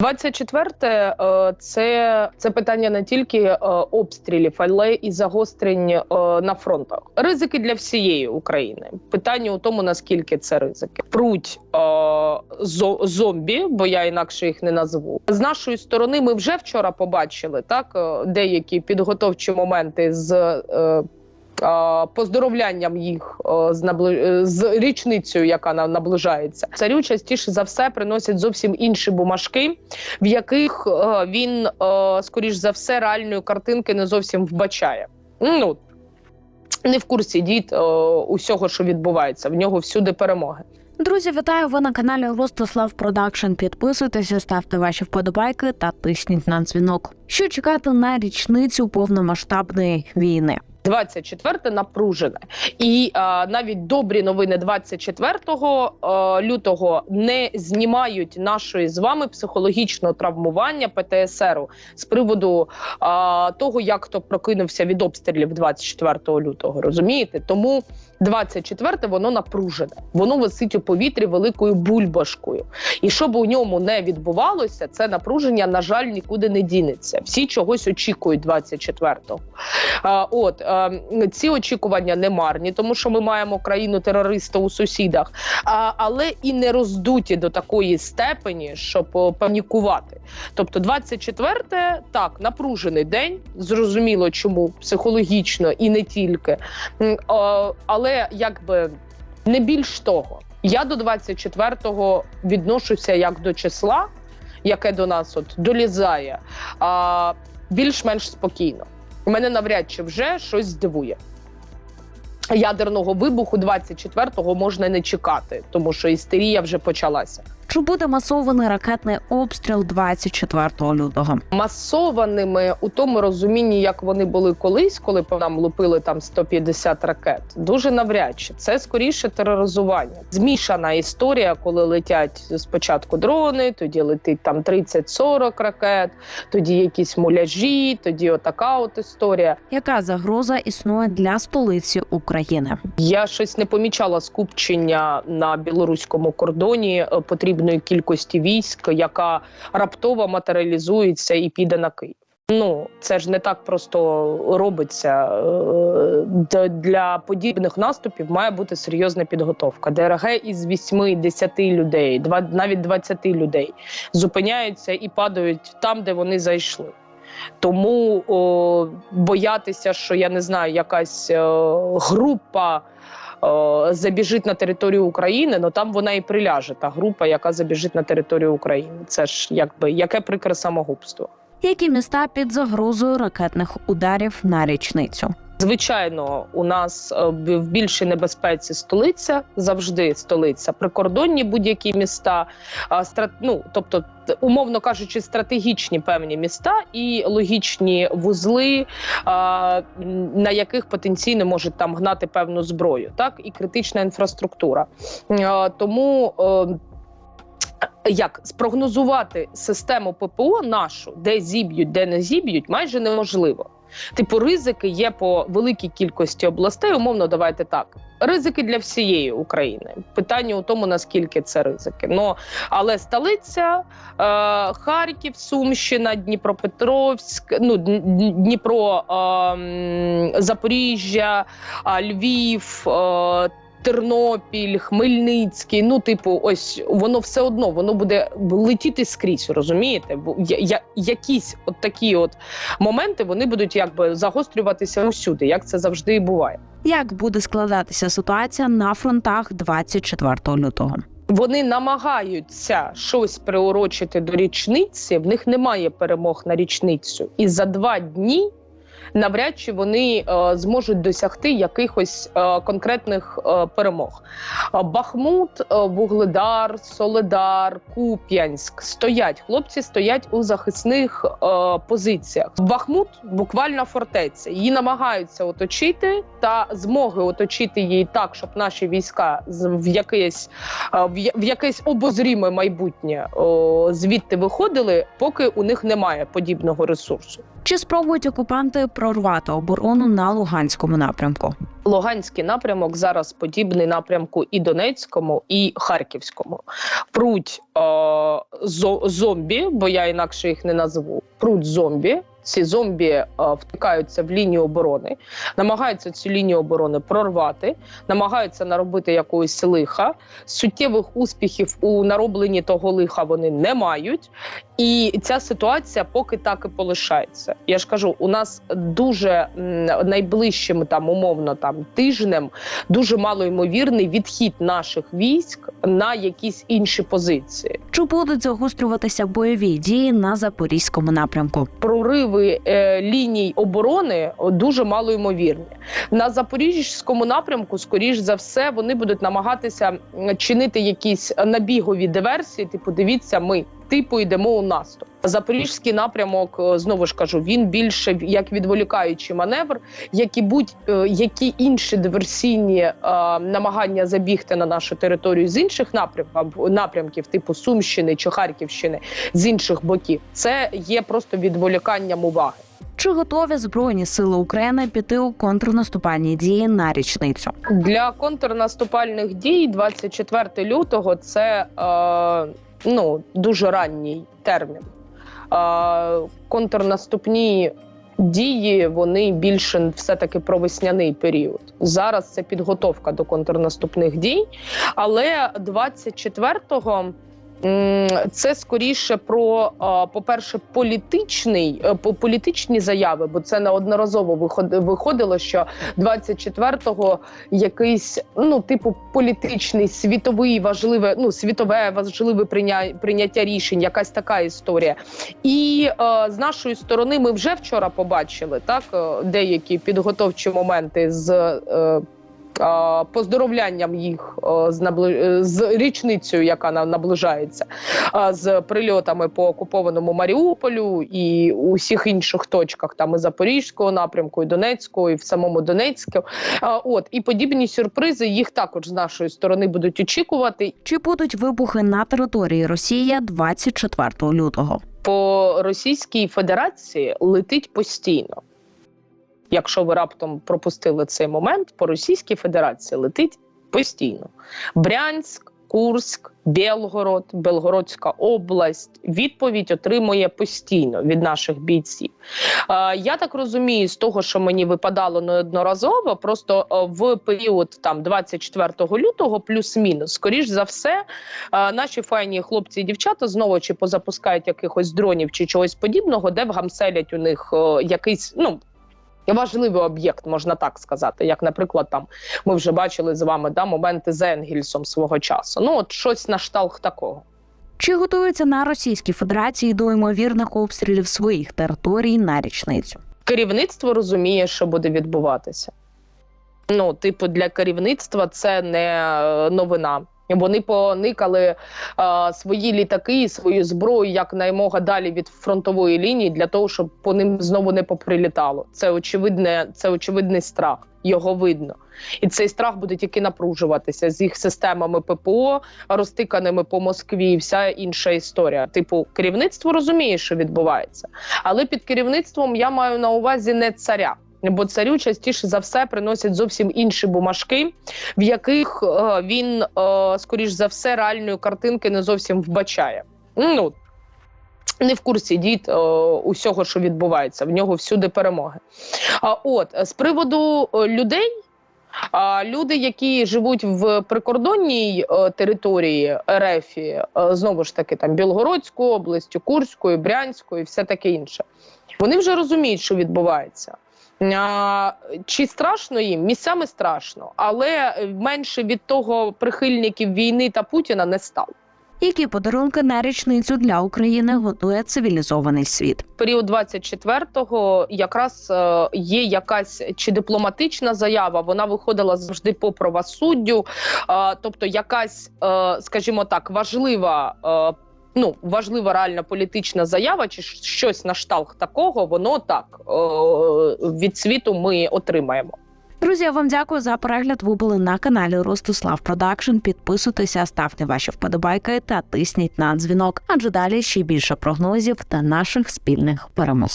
24 е, це, це питання не тільки е, обстрілів, але і загострень е, на фронтах. Ризики для всієї України. Питання у тому, наскільки це ризики. Пруть зо- зомбі, бо я інакше їх не назву. З нашої сторони ми вже вчора побачили так деякі підготовчі моменти з. Поздоровлянням їх з набли... е, з річницею, яка наближається, царю частіше за все приносять зовсім інші бумажки, в яких е, він, е, скоріш за все, реальної картинки не зовсім вбачає. Ну не в курсі дід усього, що відбувається. В нього всюди перемоги. Друзі, вітаю! Ви на каналі Ростислав Продакшн. Підписуйтеся, ставте ваші вподобайки та тисніть на дзвінок. Що чекати на річницю повномасштабної війни? 24 напружене, і е, навіть добрі новини 24 е, лютого не знімають нашої з вами психологічного травмування ПТСР з приводу е, того, як хто прокинувся від обстрілів 24 лютого. Розумієте? Тому 24 воно напружене, воно висить у повітрі великою бульбашкою. І що б у ньому не відбувалося, це напруження, на жаль, нікуди не дінеться. Всі чогось очікують 24-го. А, От ці очікування не марні, тому що ми маємо країну терориста у сусідах, але і не роздуті до такої степені, щоб е, панікувати. Тобто, 24-те, так, напружений день, зрозуміло, чому психологічно і не тільки. Але якби не більш того, я до 24-го відношуся як до числа, яке до нас от долізає, а, більш-менш спокійно. Мене навряд чи вже щось здивує. Ядерного вибуху 24-го можна не чекати, тому що істерія вже почалася. Чи буде масований ракетний обстріл 24 лютого? Масованими у тому розумінні, як вони були колись, коли по нам лупили там 150 ракет, дуже навряд чи це скоріше тероризування. Змішана історія, коли летять спочатку дрони, тоді летить там 30-40 ракет, тоді якісь муляжі, тоді отака от історія. Яка загроза існує для столиці України? Я щось не помічала скупчення на білоруському кордоні е, потрібної кількості військ, яка раптово матеріалізується і піде на Київ. Ну це ж не так просто робиться. Е, Для подібних наступів має бути серйозна підготовка. ДРГ із 8-10 людей, навіть 20 людей зупиняються і падають там, де вони зайшли. Тому о, боятися, що я не знаю, якась е, група забіжить на територію України, ну там вона і приляже. Та група, яка забіжить на територію України. Це ж якби яке прикре самогубство. Які міста під загрозою ракетних ударів на річницю? Звичайно, у нас е, в більшій небезпеці столиця, завжди столиця, прикордонні будь-які міста, ну, тобто, умовно кажучи, стратегічні певні міста і логічні вузли, на яких потенційно можуть там гнати певну зброю, так і критична інфраструктура. Тому. е, Як спрогнозувати систему ППО нашу, де зіб'ють, де не зіб'ють, майже неможливо. Типу, ризики є по великій кількості областей. Умовно, давайте так. Ризики для всієї України. Питання у тому, наскільки це ризики. Ну але столиця, е, Харків, Сумщина, Дніпропетровськ, ну Дн- Дн- Дніпро, е, Запоріжжя, Львів. Е, Тернопіль, Хмельницький, ну, типу, ось воно все одно воно буде летіти скрізь, розумієте? Бо я, я, якісь от такі от моменти вони будуть якби загострюватися усюди, як це завжди і буває. Як буде складатися ситуація на фронтах 24 лютого? Вони намагаються щось приурочити до річниці. В них немає перемог на річницю, і за два дні навряд чи вони е, зможуть досягти якихось е, конкретних е, перемог. Бахмут, Вугледар, Соледар, Куп'янськ стоять. Хлопці стоять у захисних позиціях. Бахмут буквально фортеця. Її намагаються оточити, та змоги оточити її так, щоб наші війська в якесь в якесь обозріме майбутнє звідти виходили, поки у них немає подібного ресурсу. Чи спробують окупанти прорвати оборону на Луганському напрямку. Луганський напрямок зараз подібний напрямку і Донецькому, і Харківському. Пруть е, зо- зомбі, бо я інакше їх не назву. Пруть зомбі. Ці зомбі е, втикаються в лінію оборони, намагаються цю лінію оборони прорвати, намагаються наробити якогось лиха. Суттєвих успіхів у наробленні того лиха вони не мають. І ця ситуація поки так і полишається. Я ж кажу, у нас дуже найближчим там умовно там тижнем дуже малоймовірний відхід наших військ на якісь інші позиції. Чи будуть загострюватися бойові дії на запорізькому напрямку? Прориви е, ліній оборони дуже мало ймовірні. На запоріжському напрямку, скоріш за все, вони будуть намагатися чинити якісь набігові диверсії. Типу, дивіться, ми типу йдемо у наступ. Запорізький напрямок е, знову ж кажу, він більше як відволікаючий маневр, як і будь-які інші диверсійні е, намагання забігти на нашу територію з інших напрямків, напрямків, типу Сумщини чи Харківщини, з інших боків. Це є просто відволіканням уваги. Чи готові збройні сили України піти у контрнаступальні дії на річницю? Для контрнаступальних дій 24 лютого це е, ну, дуже ранній термін. Контрнаступні дії вони більше все-таки про весняний період. Зараз це підготовка до контрнаступних дій. Але 24-го м, це скоріше про, по-перше, політичний, е, по- політичні заяви, бо це неодноразово виход- виходило, що 24-го якийсь ну типу політичний світовий важливе, ну світове важливе прийня, прийняття рішень, якась така історія. І е, з нашої сторони ми вже вчора побачили так е, деякі підготовчі моменти з. Е, Поздоровлянням їх з набли... е, з річницею, яка на- наближається, з прильотами по окупованому Маріуполю і у всіх інших точках, там і Запорізького напрямку, і Донецького, і в самому Донецьку. От і подібні сюрпризи їх також з нашої сторони будуть очікувати. Чи будуть вибухи на території Росії 24 лютого? По Російській Федерації летить постійно. Якщо ви раптом пропустили цей момент, по Російській Федерації летить постійно. Брянськ, Курськ, Білгород, Белгородська область відповідь отримує постійно від наших бійців. Е, я так розумію, з того, що мені випадало неодноразово, просто е, в період там 24 лютого, плюс-мінус, скоріш за все, е, наші файні хлопці і дівчата знову чи позапускають якихось дронів чи чогось подібного, де вгамселять у них е, якийсь ну. Важливий об'єкт, можна так сказати, як, наприклад, там ми вже бачили з вами да, моменти з Енгельсом свого часу. Ну, от щось на шталх такого. Чи готуються на Російській Федерації до ймовірних обстрілів своїх територій на річницю? Керівництво розуміє, що буде відбуватися. Ну, типу, для керівництва це не е, новина. Вони поникали е, свої літаки свою зброю якнаймога далі від фронтової лінії для того, щоб по ним знову не поприлітало. Це очевидне, це очевидний страх. Його видно, і цей страх буде тільки напружуватися з їх системами ППО, розтиканими по Москві, і вся інша історія. Типу, керівництво розуміє, що відбувається, але під керівництвом я маю на увазі не царя. Бо царю частіше за все приносять зовсім інші бумажки, в яких е, він, е, скоріш за все, реальної картинки не зовсім вбачає. Ну не в курсі дід е, усього, що відбувається. В нього всюди перемоги. А от з приводу людей. А люди, які живуть в прикордонній е, території РФ, е, знову ж таки, там Білгородською областю, Курською, Брянською, і все таке інше, вони вже розуміють, що відбувається. Чи страшно їм? Місцями страшно, але менше від того прихильників війни та Путіна не стало. Які подарунки на річницю для України готує цивілізований світ? період 24-го якраз е, є якась чи дипломатична заява. Вона виходила завжди по правосуддю, е, тобто якась, е, скажімо так, важлива. Ну, важлива реальна політична заява, чи щось на шталх такого, воно так е, від світу ми отримаємо. Друзі, я вам дякую за перегляд. Ви були на каналі Ростислав Продакшн. Підписуйтеся, ставте ваші вподобайки та тисніть на дзвінок, адже далі ще більше прогнозів та наших спільних перемог.